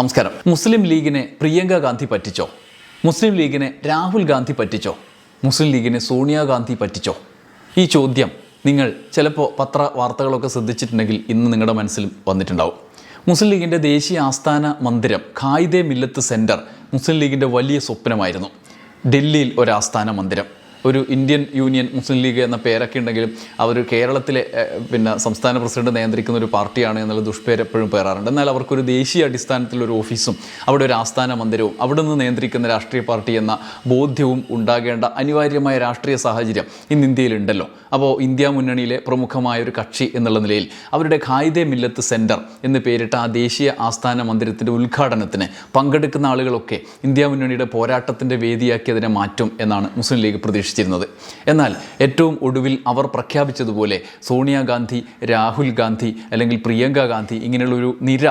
നമസ്കാരം. മുസ്ലിം ലീഗിനെ പ്രിയങ്ക ഗാന്ധി പറ്റിച്ചോ? മുസ്ലിം ലീഗിനെ രാഹുൽ ഗാന്ധി പറ്റിച്ചോ? മുസ്ലിം ലീഗിനെ സോണിയാഗാന്ധി പറ്റിച്ചോ? ഈ ചോദ്യം നിങ്ങൾ ചിലപ്പോൾ പത്ര വാർത്തകളൊക്കെ ശ്രദ്ധിച്ചിട്ടുണ്ടെങ്കിൽ ഇന്ന് നിങ്ങളുടെ മനസ്സിൽ വന്നിട്ടുണ്ടാവും. മുസ്ലിം ലീഗിന്റെ ദേശീയ ആസ്ഥാന മന്ദിരം ഖായിദെ മില്ലത്ത് സെന്റർ മുസ്ലിം ലീഗിന്റെ വലിയ സ്വപ്നമായിരുന്നു. ഡൽഹിയിൽ ഒരു ആസ്ഥാന മന്ദിരം. ഒരു ഇന്ത്യൻ യൂണിയൻ മുസ്ലിം ലീഗ് എന്ന പേരൊക്കെ ഉണ്ടെങ്കിലും അവർ കേരളത്തിലെ പിന്നെ സംസ്ഥാന പ്രസിഡന്റ് നിയന്ത്രിക്കുന്ന ഒരു പാർട്ടിയാണ് എന്നുള്ള ദുഷ്പേര് എപ്പോഴും പേറാറുണ്ട്. എന്നാൽ അവർക്കൊരു ദേശീയ അടിസ്ഥാനത്തിൽ ഒരു ഓഫീസും അവിടെ ഒരു ആസ്ഥാന മന്ദിരവും അവിടെ നിന്ന് നിയന്ത്രിക്കുന്ന രാഷ്ട്രീയ പാർട്ടി എന്ന ബോധ്യവും ഉണ്ടാകേണ്ട അനിവാര്യമായ രാഷ്ട്രീയ സാഹചര്യം ഇന്ന് ഇന്ത്യയിലുണ്ടല്ലോ. അപ്പോൾ ഇന്ത്യ മുന്നണിയിലെ പ്രമുഖമായ ഒരു കക്ഷി എന്നുള്ള നിലയിൽ അവരുടെ ഖായിദെ മില്ലത്ത് സെന്റർ എന്ന് പേരിട്ട ആ ദേശീയ ആസ്ഥാന മന്ദിരത്തിന്റെ ഉദ്ഘാടനത്തിന് പങ്കെടുക്കുന്ന ആളുകളൊക്കെ ഇന്ത്യ മുന്നണിയുടെ പോരാട്ടത്തിന്റെ വേദിയാക്കി അതിനെ മാറ്റും എന്നാണ് മുസ്ലിം ലീഗ് പ്രതീക്ഷിച്ചിരുന്നത്. എന്നാൽ ഏറ്റവും ഒടുവിൽ അവർ പ്രഖ്യാപിച്ചതുപോലെ സോണിയാഗാന്ധി രാഹുൽ ഗാന്ധി അല്ലെങ്കിൽ പ്രിയങ്ക ഗാന്ധി ഇങ്ങനെയുള്ളൊരു നിര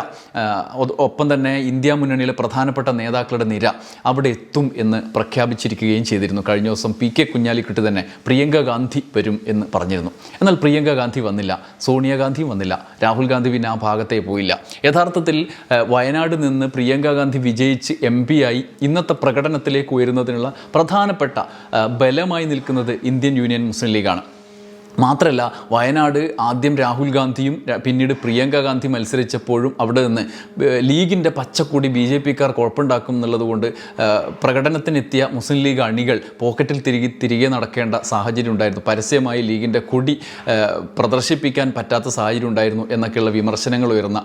ഒപ്പം തന്നെ ഇന്ത്യ മുന്നണിയിലെ പ്രധാനപ്പെട്ട നേതാക്കളുടെ നിര അവിടെ എത്തും എന്ന് പ്രഖ്യാപിച്ചിരിക്കുകയും ചെയ്തിരുന്നു. കഴിഞ്ഞ ദിവസം പി കെ കുഞ്ഞാലിക്കുട്ടി തന്നെ പ്രിയങ്ക ഗാന്ധി വരും എന്ന് പറഞ്ഞിരുന്നു. എന്നാൽ പ്രിയങ്ക ഗാന്ധി വന്നില്ല സോണിയാഗാന്ധി വന്നില്ല രാഹുൽ ഗാന്ധി പിന്നെ ആ ഭാഗത്തേ പോയില്ല. യഥാർത്ഥത്തിൽ വയനാട് നിന്ന് പ്രിയങ്ക ഗാന്ധി വിജയിച്ച് എം ആയി ഇന്നത്തെ പ്രകടനത്തിലേക്ക് ഉയരുന്നതിനുള്ള പ്രധാനപ്പെട്ട ആ, ബലമായി നിൽക്കുന്നത് ഇന്ത്യൻ യൂണിയൻ മുസ്ലിം ലീഗാണ്. മാത്രമല്ല വയനാട് ആദ്യം രാഹുൽ ഗാന്ധിയും പിന്നീട് പ്രിയങ്ക ഗാന്ധി മത്സരിച്ചപ്പോഴും അവിടെ നിന്ന് ലീഗിന്റെ പച്ചക്കൂടി ബി ജെ പിക്കാർ കുഴപ്പമുണ്ടാക്കും എന്നുള്ളതുകൊണ്ട് പ്രകടനത്തിനെത്തിയ മുസ്ലിം ലീഗ് അണികൾ പോക്കറ്റിൽ തിരികെ തിരികെ നടക്കേണ്ട സാഹചര്യം ഉണ്ടായിരുന്നു. പരസ്യമായി ലീഗിന്റെ കൊടി പ്രദർശിപ്പിക്കാൻ പറ്റാത്ത സാഹചര്യം ഉണ്ടായിരുന്നു എന്നൊക്കെയുള്ള വിമർശനങ്ങൾ ഉയർന്ന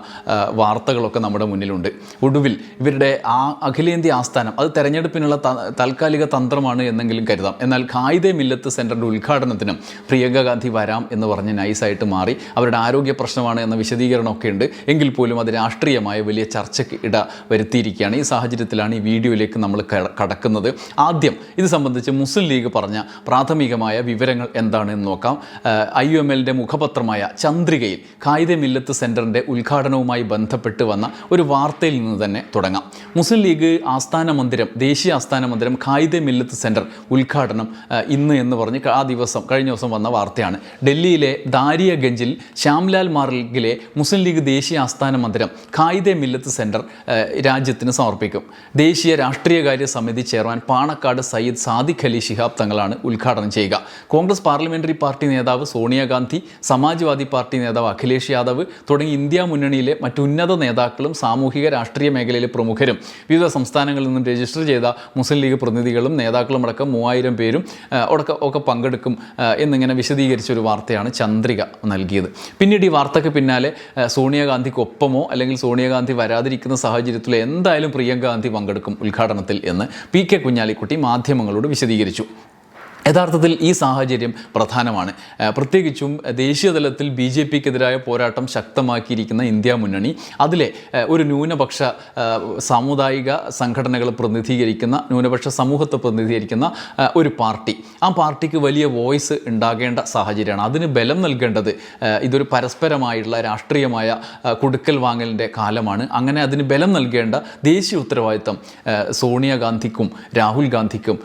വാർത്തകളൊക്കെ നമ്മുടെ മുന്നിലുണ്ട്. ഒടുവിൽ ഇവരുടെ ആ അഖിലേന്ത്യാ ആസ്ഥാനം അത് തെരഞ്ഞെടുപ്പിനുള്ള താൽക്കാലിക തന്ത്രമാണ് എന്നെങ്കിലും കരുതാം. എന്നാൽ ഖായിദെ മില്ലത്ത് സെന്ററിന്റെ ഉദ്ഘാടനത്തിനും പ്രിയങ്ക ഗാന്ധി വരാം എന്ന് പറഞ്ഞ് നൈസായിട്ട് മാറി. അവരുടെ ആരോഗ്യ പ്രശ്നമാണ് എന്ന വിശദീകരണമൊക്കെ ഉണ്ട്. എങ്കിൽ പോലും അത് രാഷ്ട്രീയമായ വലിയ ചർച്ചയ്ക്ക് ഇട വരുത്തിയിരിക്കുകയാണ്. ഈ സാഹചര്യത്തിലാണ് ഈ വീഡിയോയിലേക്ക് നമ്മൾ കടക്കുന്നത്. ആദ്യം ഇത് സംബന്ധിച്ച് മുസ്ലിം ലീഗ് പറഞ്ഞ പ്രാഥമികമായ വിവരങ്ങൾ എന്താണെന്ന് നോക്കാം. ഐ യു എം എല്ലിന്റെ മുഖപത്രമായ ചന്ദ്രികയിൽ ഖായിദെ മില്ലത്ത് സെന്ററിന്റെ ഉദ്ഘാടനവുമായി ബന്ധപ്പെട്ട് വന്ന ഒരു വാർത്തയിൽ നിന്ന് തന്നെ തുടങ്ങാം. മുസ്ലിം ലീഗ് ആസ്ഥാന മന്ദിരം ദേശീയ ആസ്ഥാന മന്ദിരം കായിക മില്ലത്ത് സെന്റർ ഉദ്ഘാടനം ഇന്ന് എന്ന് പറഞ്ഞ് ആ ദിവസം കഴിഞ്ഞ ദിവസം വന്ന വാർത്തയാണ്. ഡൽഹിയിലെ ദാരിയഗഞ്ചിൽ ശ്യാംലാൽ മാർഗിലെ മുസ്ലിം ലീഗ് ദേശീയ ആസ്ഥാന മന്ദിരം ഖായിദെ മില്ലത്ത് സെന്റർ രാജ്യത്തിന് സമർപ്പിക്കും. ദേശീയ രാഷ്ട്രീയകാര്യ സമിതി ചെയർമാൻ പാണക്കാട് സയ്യിദ് സാദിഖ് അലി ശിഹാബ് തങ്ങളാണ് ഉദ്ഘാടനം ചെയ്യുക. കോൺഗ്രസ് പാർലമെന്ററി പാർട്ടി നേതാവ് സോണിയാഗാന്ധി സമാജ്വാദി പാർട്ടി നേതാവ് അഖിലേഷ് യാദവ് തുടങ്ങി ഇന്ത്യ മുന്നണിയിലെ മറ്റുന്നത നേതാക്കളും സാമൂഹിക രാഷ്ട്രീയ മേഖലയിലെ പ്രമുഖരും. വിവിധ സംസ്ഥാനങ്ങളിൽ നിന്നും രജിസ്റ്റർ ചെയ്ത മുസ്ലിം ലീഗ് പ്രതിനിധികളും നേതാക്കളും അടക്കം മൂവായിരം പേരും ഒക്കെ പങ്കെടുക്കും എന്നിങ്ങനെ വിശദീകരിച്ച ഒരു വാർത്തയാണ് ചന്ദ്രിക നൽകിയത്. പിന്നീട് ഈ വാർത്തയ്ക്ക് പിന്നാലെ സോണിയാഗാന്ധിക്കൊപ്പമോ അല്ലെങ്കിൽ സോണിയാഗാന്ധി വരാതിരിക്കുന്ന സാഹചര്യത്തിൽ എന്തായാലും പ്രിയങ്ക ഗാന്ധി പങ്കെടുക്കും ഉദ്ഘാടനത്തിൽ എന്ന് പി കെ കുഞ്ഞാലിക്കുട്ടി മാധ്യമങ്ങളോട് വിശദീകരിച്ചു. യഥാർത്ഥത്തിൽ ഈ സാഹചര്യം പ്രധാനമാണ്. പ്രത്യേകിച്ചും ദേശീയ തലത്തിൽ ബി ജെ പിക്കെതിരായ പോരാട്ടം ശക്തമാക്കിയിരിക്കുന്ന ഇന്ത്യ മുന്നണി അതിലെ ഒരു ന്യൂനപക്ഷ സാമുദായിക സംഘടനകൾ പ്രതിനിധീകരിക്കുന്ന ന്യൂനപക്ഷ സമൂഹത്തെ പ്രതിനിധീകരിക്കുന്ന ഒരു പാർട്ടി. ആ പാർട്ടിക്ക് വലിയ വോയിസ് ഉണ്ടാകേണ്ട സാഹചര്യമാണ്. അതിന് ബലം നൽകേണ്ടത് ഇതൊരു പരസ്പരമായുള്ള രാഷ്ട്രീയമായ കൊടുക്കൽ വാങ്ങലിന്റെ കാലമാണ്. അങ്ങനെ അതിന് ബലം നൽകേണ്ട ദേശീയ ഉത്തരവാദിത്തം സോണിയാഗാന്ധിക്കും രാഹുൽ ഗാന്ധിക്കും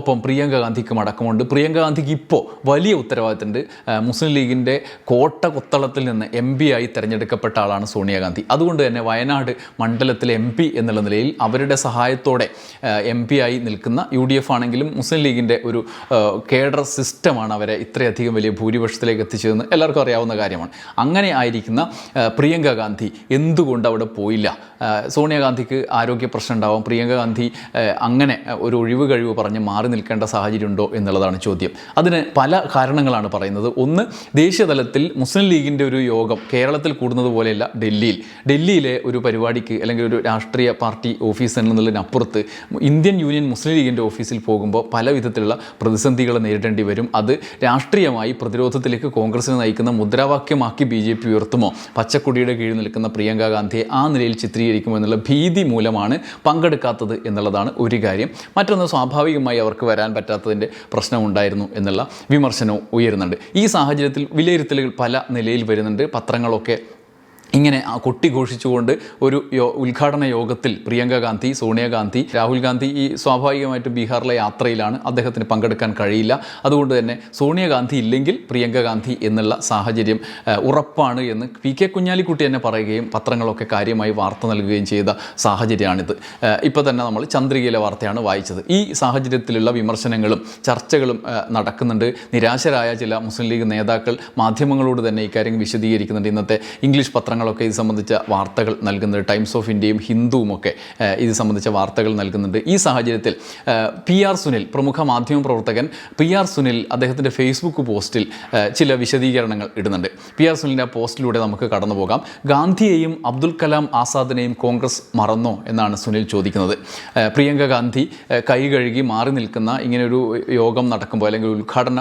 ഒപ്പം പ്രിയങ്ക ഗാന്ധിക്കും അടക്കമുണ്ട് പ്രിയങ്ക ഗാന്ധിക്ക് ഇപ്പോൾ വലിയ ഉത്തരവാദിത്തമുണ്ട്. മുസ്ലിം ലീഗിന്റെ കോട്ട കൊത്തളത്തിൽ നിന്ന് എം പി ആയി തിരഞ്ഞെടുക്കപ്പെട്ട ആളാണ് സോണിയാഗാന്ധി അതുകൊണ്ട് തന്നെ വയനാട് മണ്ഡലത്തിലെ എം പി എന്നുള്ള നിലയിൽ അവരുടെ സഹായത്തോടെ എം പി ആയി നിൽക്കുന്ന യു ഡി എഫ് ആണെങ്കിലും മുസ്ലിം ലീഗിന്റെ ഒരു കേഡർ സിസ്റ്റമാണ് അവരെ ഇത്രയധികം വലിയ ഭൂരിപക്ഷത്തിലേക്ക് എത്തിച്ചതെന്ന് എല്ലാവർക്കും അറിയാവുന്ന കാര്യമാണ്. അങ്ങനെ ആയിരിക്കുന്ന പ്രിയങ്ക ഗാന്ധി എന്തുകൊണ്ട് അവിടെ പോയില്ല? സോണിയാഗാന്ധിക്ക് ആരോഗ്യ പ്രശ്നം ഉണ്ടാവും. പ്രിയങ്ക ഗാന്ധി അങ്ങനെ ഒരു ഒഴിവ് കഴിവ് പറഞ്ഞ് മാറി നിൽക്കേണ്ട സാഹചര്യം ഉണ്ടോ എന്നുള്ളതാണ് ചോദ്യം. അതിന് പല കാരണങ്ങളാണ് പറയുന്നത്. ഒന്ന് ദേശീയ തലത്തിൽ മുസ്ലിം ലീഗിന്റെ ഒരു യോഗം കേരളത്തിൽ കൂടുന്നത് പോലെയല്ല ഡൽഹിയിൽ. ഡൽഹിയിലെ ഒരു പരിപാടിക്ക് അല്ലെങ്കിൽ ഒരു രാഷ്ട്രീയ പാർട്ടി ഓഫീസ് എന്നുള്ളതിനപ്പുറത്ത് ഇന്ത്യൻ യൂണിയൻ മുസ്ലിം ലീഗിന്റെ ഓഫീസിൽ പോകുമ്പോൾ പല വിധത്തിലുള്ള പ്രതിസന്ധികൾ നേരിടേണ്ടി വരും. അത് രാഷ്ട്രീയമായി പ്രതിരോധത്തിലേക്ക് കോൺഗ്രസിനെ നയിക്കുന്ന മുദ്രാവാക്യമാക്കി ബി ജെ പി ഉയർത്തുമോ? പച്ചക്കുടിയുടെ കീഴിൽ നിൽക്കുന്ന പ്രിയങ്ക ഗാന്ധിയെ ആ നിലയിൽ ചിത്രീകരിക്കുമോ എന്നുള്ള ഭീതി മൂലമാണ് പങ്കെടുക്കാത്തത് എന്നുള്ളതാണ് ഒരു കാര്യം. മറ്റൊന്ന് സ്വാഭാവികമായി അവർക്ക് വരാൻ പറ്റാത്തതിന്റെ പ്രശ്നമുണ്ടായിരുന്നു എന്നുള്ള വിമർശനവും ഉയരുന്നുണ്ട്. ഈ സാഹചര്യത്തിൽ വിലയിരുത്തലുകൾ പല നിലയിൽ വരുന്നുണ്ട്. പത്രങ്ങളൊക്കെ ഇങ്ങനെ ആ കൊട്ടിഘോഷിച്ചുകൊണ്ട് ഒരു യോ ഉദ്ഘാടന യോഗത്തിൽ പ്രിയങ്ക ഗാന്ധി സോണിയാഗാന്ധി രാഹുൽ ഗാന്ധി ഈ സ്വാഭാവികമായിട്ടും ബീഹാറിലെ യാത്രയിലാണ് അദ്ദേഹത്തിന് പങ്കെടുക്കാൻ കഴിയില്ല. അതുകൊണ്ട് തന്നെ സോണിയാഗാന്ധി ഇല്ലെങ്കിൽ പ്രിയങ്ക ഗാന്ധി എന്നുള്ള സാഹചര്യം ഉറപ്പാണ് എന്ന് പി കെ കുഞ്ഞാലിക്കുട്ടി തന്നെ പറയുകയും പത്രങ്ങളൊക്കെ കാര്യമായി വാർത്ത നൽകുകയും ചെയ്ത സാഹചര്യമാണിത്. ഇപ്പോൾ തന്നെ നമ്മൾ ചന്ദ്രികയിലെ വാർത്തയാണ് വായിച്ചത്. ഈ സാഹചര്യത്തിലുള്ള വിമർശനങ്ങളും ചർച്ചകളും നടക്കുന്നുണ്ട്. നിരാശരായ ചില മുസ്ലിം ലീഗ് നേതാക്കൾ മാധ്യമങ്ങളോട് തന്നെ ഇക്കാര്യം വിശദീകരിക്കുന്നുണ്ട്. ഇന്നത്തെ ഇംഗ്ലീഷ് പത്രങ്ങളൊക്കെ ഇത് സംബന്ധിച്ച വാർത്തകൾ നൽകുന്നുണ്ട്. ടൈംസ് ഓഫ് ഇന്ത്യയും ഹിന്ദുവും ഒക്കെ ആ, ഇത് സംബന്ധിച്ച വാർത്തകൾ നൽകുന്നുണ്ട്. ഈ സാഹചര്യത്തിൽ പി ആർ സുനിൽ പ്രമുഖ മാധ്യമ പ്രവർത്തകൻ പി ആർ സുനിൽ അദ്ദേഹത്തിന്റെ ഫേസ്ബുക്ക് പോസ്റ്റിൽ ചില വിശദീകരണങ്ങൾ ഇടുന്നുണ്ട്. പി ആർ സുനിലിന്റെ പോസ്റ്റിലൂടെ നമുക്ക് കടന്നു പോകാം. ഗാന്ധിയെയും അബ്ദുൽ കലാം ആസാദിനെയും കോൺഗ്രസ് മറന്നോ എന്നാണ് സുനിൽ ചോദിക്കുന്നത്. പ്രിയങ്ക ഗാന്ധി കൈ കഴുകി മാറി നിൽക്കുന്ന ഇങ്ങനെയൊരു യോഗം നടക്കുമ്പോൾ അല്ലെങ്കിൽ ഉദ്ഘാടന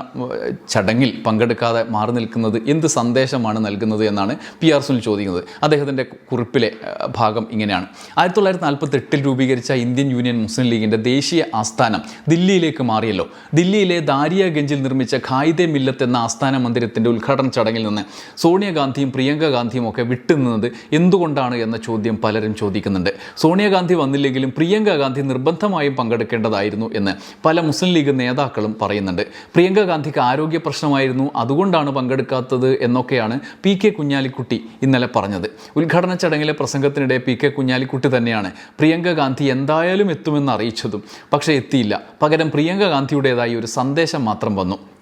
ചടങ്ങിൽ പങ്കെടുക്കാതെ മാറി നിൽക്കുന്നത് എന്ത് സന്ദേശമാണ് നൽകുന്നത് എന്നാണ് പി ആർ സുനിൽ ചോദിക്കുന്നത്. അദ്ദേഹത്തിന്റെ കുറിപ്പിലെ ഭാഗം ഇങ്ങനെയാണ്. ആയിരത്തി തൊള്ളായിരത്തി നാൽപ്പത്തി എട്ടിൽ രൂപീകരിച്ച ഇന്ത്യൻ യൂണിയൻ മുസ്ലിം ലീഗിന്റെ ദേശീയ ആസ്ഥാനം ദില്ലിയിലേക്ക് മാറിയല്ലോ. ദില്ലിയിലെ ദാരിയഗഞ്ചിൽ നിർമ്മിച്ച ഖായിദെ മില്ലത്ത് എന്ന ആസ്ഥാന മന്ദിരത്തിന്റെ ഉദ്ഘാടന ചടങ്ങിൽ നിന്ന് സോണിയാഗാന്ധിയും പ്രിയങ്ക ഗാന്ധിയും ഒക്കെ വിട്ടുനിന്നത് എന്തുകൊണ്ടാണ് എന്ന ചോദ്യം പലരും ചോദിക്കുന്നുണ്ട്. സോണിയാഗാന്ധി വന്നില്ലെങ്കിലും പ്രിയങ്ക ഗാന്ധി നിർബന്ധമായും പങ്കെടുക്കേണ്ടതായിരുന്നു എന്ന് പല മുസ്ലിം ലീഗ് നേതാക്കളും പറയുന്നുണ്ട്. പ്രിയങ്ക ഗാന്ധിക്ക് ആരോഗ്യ പ്രശ്നമായിരുന്നു അതുകൊണ്ടാണ് പങ്കെടുക്കാത്തത് എന്നൊക്കെയാണ് പി കെ കുഞ്ഞാലിക്കുട്ടി ഇന്നലെ പറഞ്ഞത്. ഉദ്ഘാടന ചടങ്ങിലെ പ്രസംഗത്തിനിടെ പി കെ കുഞ്ഞാലിക്കുട്ടി തന്നെയാണ് പ്രിയങ്ക ഗാന്ധി എന്തായാലും എത്തുമെന്ന് അറിയിച്ചതും. പക്ഷേ എത്തിയില്ല. പകരം പ്രിയങ്ക ഗാന്ധിയുടേതായി ഒരു സന്ദേശം മാത്രം വന്നു.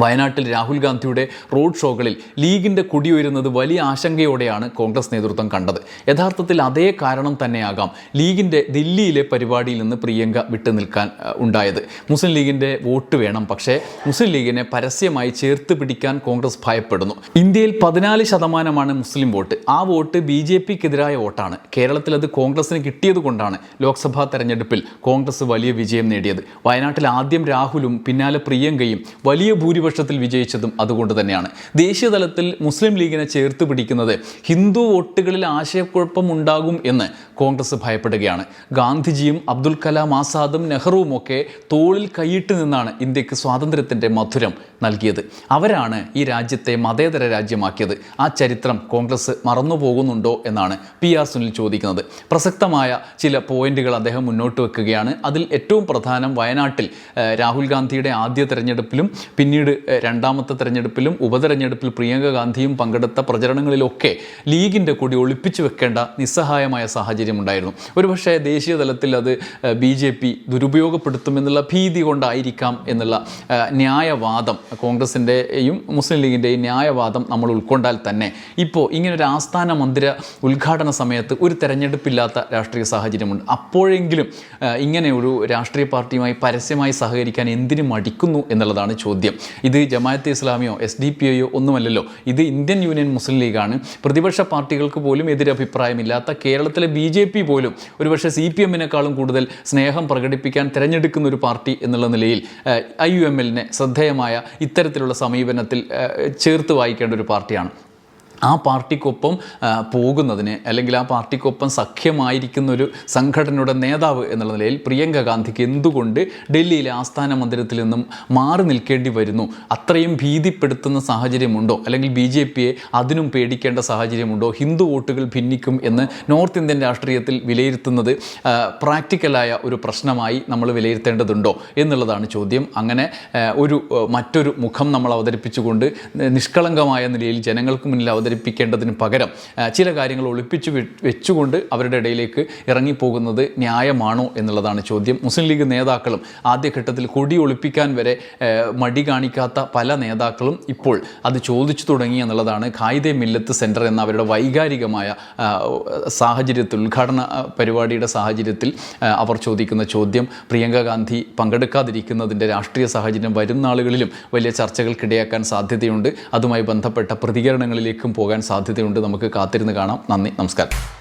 വയനാട്ടിൽ രാഹുൽ ഗാന്ധിയുടെ റോഡ് ഷോകളിൽ ലീഗിന്റെ കൊടിയുയരുന്നത് വലിയ ആശങ്കയോടെയാണ് കോൺഗ്രസ് നേതൃത്വം കണ്ടത്. യഥാർത്ഥത്തിൽ അതേ കാരണം തന്നെയാകാം ലീഗിന്റെ ദില്ലിയിലെ പരിപാടിയിൽ നിന്ന് പ്രിയങ്ക വിട്ടു നിൽക്കാൻ ഉണ്ടായത്. മുസ്ലിം ലീഗിന്റെ വോട്ട് വേണം പക്ഷേ മുസ്ലിം ലീഗിനെ പരസ്യമായി ചേർത്ത് പിടിക്കാൻ കോൺഗ്രസ് ഭയപ്പെടുന്നു. ഇന്ത്യയിൽ പതിനാല് ശതമാനമാണ് മുസ്ലിം വോട്ട്. ആ വോട്ട് ബി ജെ പിക്കെതിരായ വോട്ടാണ്. കേരളത്തിൽ അത് കോൺഗ്രസിന് കിട്ടിയത് കൊണ്ടാണ് ലോക്സഭാ തെരഞ്ഞെടുപ്പിൽ കോൺഗ്രസ് വലിയ വിജയം നേടിയത്. വയനാട്ടിൽ ആദ്യം രാഹുലും പിന്നാലെ പ്രിയങ്കയും വലിയ ഭൂരിപക്ഷത്തിൽ വിജയിച്ചതും അതുകൊണ്ട് തന്നെയാണ്. ദേശീയതലത്തിൽ മുസ്ലിം ലീഗിനെ ചേർത്ത് പിടിക്കുന്നത് ഹിന്ദു വോട്ടുകളിൽ ആശയക്കുഴപ്പം ഉണ്ടാകും എന്ന് കോൺഗ്രസ് ഭയപ്പെടുകയാണ്. ഗാന്ധിജിയും അബ്ദുൽ കലാം ആസാദും നെഹ്റുവും ഒക്കെ തോളിൽ കൈയിട്ട് നിന്നാണ് ഇന്ത്യയ്ക്ക് സ്വാതന്ത്ര്യത്തിന്റെ മധുരം നൽകിയത്. അവരാണ് ഈ രാജ്യത്തെ മതേതര രാജ്യമാക്കിയത്. ആ ചരിത്രം കോൺഗ്രസ് മറന്നുപോകുന്നുണ്ടോ എന്നാണ് പി ആർ സുനിൽ ചോദിക്കുന്നത്. പ്രസക്തമായ ചില പോയിന്റുകൾ അദ്ദേഹം മുന്നോട്ട് വെക്കുകയാണ്. അതിൽ ഏറ്റവും പ്രധാനം വയനാട്ടിൽ രാഹുൽ ഗാന്ധിയുടെ ആദ്യ തെരഞ്ഞെടുപ്പിലും പിന്നീട് രണ്ടാമത്തെ തെരഞ്ഞെടുപ്പിലും ഉപതെരഞ്ഞെടുപ്പിൽ പ്രിയങ്ക ഗാന്ധിയും പങ്കെടുത്ത പ്രചരണങ്ങളിലൊക്കെ ലീഗിന്റെ കൂടി ഒളിപ്പിച്ചു വെക്കേണ്ട നിസ്സഹായമായ സാഹചര്യം ഉണ്ടായിരുന്നു ഒരുപക്ഷെ ദേശീയ തലത്തിൽ അത് ബി ജെ പി ദുരുപയോഗപ്പെടുത്തുമെന്നുള്ള ഭീതി കൊണ്ടായിരിക്കാം എന്നുള്ള ന്യായവാദം കോൺഗ്രസിന്റെയും മുസ്ലിം ലീഗിന്റെയും ന്യായവാദം നമ്മൾ ഉൾക്കൊണ്ടാൽ തന്നെ. ഇപ്പോൾ ഇങ്ങനൊരു ആസ്ഥാന മന്ദിര ഉദ്ഘാടന സമയത്ത് ഒരു തെരഞ്ഞെടുപ്പില്ലാത്ത രാഷ്ട്രീയ സാഹചര്യമുണ്ട്. അപ്പോഴെങ്കിലും ഏഹ്, ഇങ്ങനെ ഒരു രാഷ്ട്രീയ പാർട്ടിയുമായി പരസ്യമായി സഹകരിക്കാൻ എന്തിനു മടിക്കുന്നു എന്നുള്ളതാണ് ചോദ്യം. ഇത് ജമാഅത്തെ ഇസ്ലാമിയോ എസ് ഡി പി ഐയോ ഒന്നുമല്ലല്ലോ. ഇത് ഇന്ത്യൻ യൂണിയൻ മുസ്ലിം ലീഗാണ്. പ്രതിപക്ഷ പാർട്ടികൾക്ക് പോലും എതിരഭിപ്രായമില്ലാത്ത കേരളത്തിലെ ബി ജെ പി പോലും ഒരുപക്ഷെ സി പി എമ്മിനേക്കാളും കൂടുതൽ സ്നേഹം പ്രകടിപ്പിക്കാൻ തിരഞ്ഞെടുക്കുന്ന ഒരു പാർട്ടി എന്നുള്ള നിലയിൽ ഐ യു എം എല്ലിനെ ശ്രദ്ധേയമായ ഇത്തരത്തിലുള്ള സമീപനത്തിൽ ചേർത്ത് വായിക്കേണ്ട ഒരു പാർട്ടിയാണ്. ആ പാർട്ടിക്കൊപ്പം പോകുന്നതിന് അല്ലെങ്കിൽ ആ പാർട്ടിക്കൊപ്പം സഖ്യമായിരിക്കുന്ന ഒരു സംഘടനയുടെ നേതാവ് എന്നുള്ള നിലയിൽ പ്രിയങ്ക ഗാന്ധിക്ക് എന്തുകൊണ്ട് ഡൽഹിയിലെ ആസ്ഥാന മന്ദിരത്തിൽ നിന്നും മാറി നിൽക്കേണ്ടി വരുന്നു? അത്രയും ഭീതിപ്പെടുത്തുന്ന സാഹചര്യമുണ്ടോ? അല്ലെങ്കിൽ ബി ജെ പിയെ അതിനും പേടിക്കേണ്ട സാഹചര്യമുണ്ടോ? ഹിന്ദു വോട്ടുകൾ ഭിന്നിക്കും എന്ന് നോർത്ത് ഇന്ത്യൻ രാഷ്ട്രീയത്തിൽ വിലയിരുത്തുന്നത് പ്രാക്ടിക്കലായ ഒരു പ്രശ്നമായി നമ്മൾ വിലയിരുത്തേണ്ടതുണ്ടോ എന്നുള്ളതാണ് ചോദ്യം. അങ്ങനെ ഒരു മറ്റൊരു മുഖം നമ്മൾ അവതരിപ്പിച്ചുകൊണ്ട് നിഷ്കളങ്കമായ നിലയിൽ ജനങ്ങൾക്ക് മുന്നിൽ അവതരിപ്പിക്കേണ്ടതിന് പകരം ചില കാര്യങ്ങൾ ഒളിപ്പിച്ചു വെച്ചുകൊണ്ട് അവരുടെ ഇടയിലേക്ക് ഇറങ്ങിപ്പോകുന്നത് ന്യായമാണോ എന്നുള്ളതാണ് ചോദ്യം. മുസ്ലിം ലീഗ് നേതാക്കളും ആദ്യഘട്ടത്തിൽ കൊടി ഒളിപ്പിക്കാൻ വരെ മടി കാണിക്കാത്ത പല നേതാക്കളും ഇപ്പോൾ അത് ചോദിച്ചു തുടങ്ങി എന്നുള്ളതാണ് ഖായിദെ മില്ലത്ത് സെന്റർ എന്ന അവരുടെ വൈകാരികമായ സാഹചര്യത്തിൽ ഉദ്ഘാടന പരിപാടിയുടെ സാഹചര്യത്തിൽ അവർ ചോദിക്കുന്ന ചോദ്യം. പ്രിയങ്ക ഗാന്ധി പങ്കെടുക്കാതിരിക്കുന്നതിന്റെ രാഷ്ട്രീയ സാഹചര്യം വരും നാളുകളിലും വലിയ ചർച്ചകൾക്കിടയാക്കാൻ സാധ്യതയുണ്ട്. അതുമായി ബന്ധപ്പെട്ട പ്രതികരണങ്ങളിലേക്കും പോകാൻ സാധ്യതയുണ്ട്. നമുക്ക് കാത്തിരുന്ന് കാണാം. നന്ദി. നമസ്കാരം.